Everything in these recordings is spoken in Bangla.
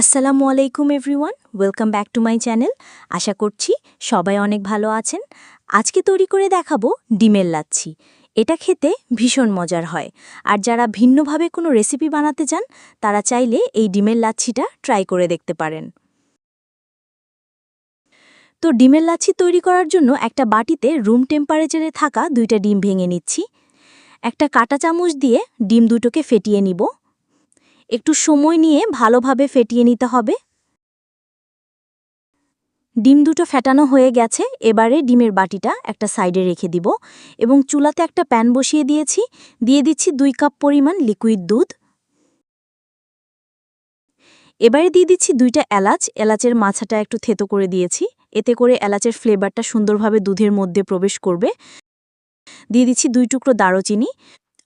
আসসালামু আলাইকুম everyone, welcome back to my channel. আশা করছি সবাই অনেক ভালো আছেন। আজকে তৈরি করে দেখাবো ডিমের লাচ্ছি। এটা খেতে ভীষণ মজার হয়। আর যারা ভিন্নভাবে কোনো রেসিপি বানাতে চান, তারা চাইলে এই ডিমের লাচ্ছিটা ট্রাই করে দেখতে পারেন। তো ডিমের লাচ্ছি তৈরি করার জন্য একটা বাটিতে রুম টেম্পারেচারে থাকা দুইটা ডিম ভেঙে নিচ্ছি। একটা কাঁটা চামচ দিয়ে ডিম দুটোকে ফেটিয়ে নিব। একটু সময় নিয়ে ভালোভাবে ফেটিয়ে নিতে হবে। ডিম দুটো ফেটানো হয়ে গেছে, এবারে ডিমের বাটিটা একটা সাইডে রেখে দিব এবং চুলাতে একটা প্যান বসিয়ে দিয়েছি। দিয়ে দিচ্ছি দুই কাপ পরিমাণ লিকুইড দুধ। এবারে দিয়ে দিচ্ছি দুইটা এলাচ, এলাচের মাছাটা একটু থেতো করে দিয়েছি, এতে করে এলাচের ফ্লেভারটা সুন্দরভাবে দুধের মধ্যে প্রবেশ করবে। দিয়ে দিচ্ছি দুই টুকরো দারুচিনি।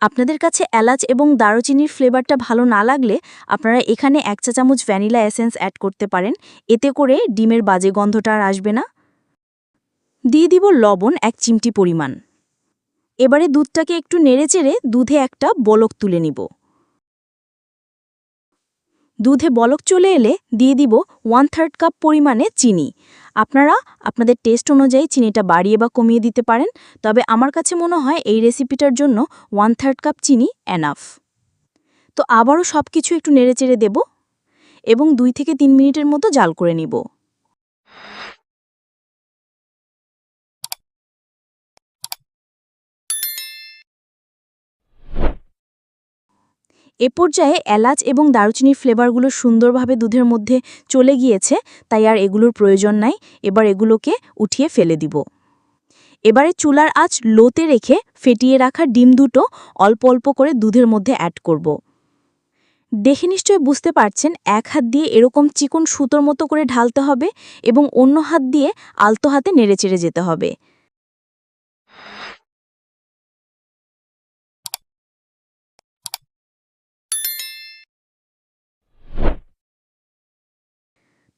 আপনাদের কাছে এলাচ এবং দারুচিনির ফ্লেভারটা ভালো না লাগলে আপনারা এখানে এক চা চামচ ভ্যানিলা এসেন্স অ্যাড করতে পারেন। এতে করে ডিমের বাজে গন্ধটা আর আসবে না। দিয়ে দিব লবণ এক চিমটি পরিমাণ। এবারে দুধটাকে একটু নেড়েচেড়ে দুধে একটা বলক তুলে নিব। দুধে বলক চলে এলে দিয়ে দিব ওয়ান থার্ড কাপ পরিমাণে চিনি। আপনারা আপনাদের টেস্ট অনুযায়ী চিনিটা বাড়িয়ে বা কমিয়ে দিতে পারেন, তবে আমার কাছে মনে হয় এই রেসিপিটার জন্য ওয়ান থার্ড কাপ চিনি অ্যানাফ তো আবারও সব কিছু একটু নেড়েচেড়ে দেব এবং দুই থেকে তিন মিনিটের মতো জাল করে নিব। এ পর্যায়ে এলাচ এবং দারুচিনির ফ্লেভারগুলো সুন্দরভাবে দুধের মধ্যে চলে গিয়েছে, তাই আর এগুলোর প্রয়োজন নাই। এবার এগুলোকে উঠিয়ে ফেলে দিব। এবারে চুলার আঁচ লোতে রেখে ফেটিয়ে রাখা ডিম দুটো অল্প অল্প করে দুধের মধ্যে অ্যাড করব। দেখে নিশ্চয় বুঝতে পারছেন, এক হাত দিয়ে এরকম চিকন সুতোর মতো করে ঢালতে হবে এবং অন্য হাত দিয়ে আলতো হাতে নেড়েচেড়ে যেতে হবে।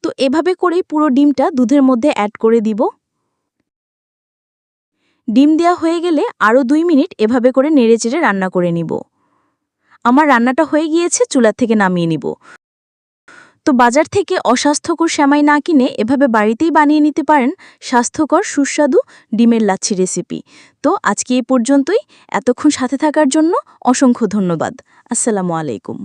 তো এভাবে করেই পুরো ডিমটা দুধের মধ্যে অ্যাড করে দিব। ডিম দেওয়া হয়ে গেলে আরও দুই মিনিট এভাবে করে নেড়েচেড়ে রান্না করে নিব। আমার রান্নাটা হয়ে গিয়েছে, চুলার থেকে নামিয়ে নিব। তো বাজার থেকে অস্বাস্থ্যকর শ্যামাই না কিনে এভাবে বাড়িতেই বানিয়ে নিতে পারেন স্বাস্থ্যকর, সুস্বাদু ডিমের লাচ্ছি রেসিপি। তো আজকে এই পর্যন্তই। এতক্ষণ সাথে থাকার জন্য অসংখ্য ধন্যবাদ। আসসালামু আলাইকুম।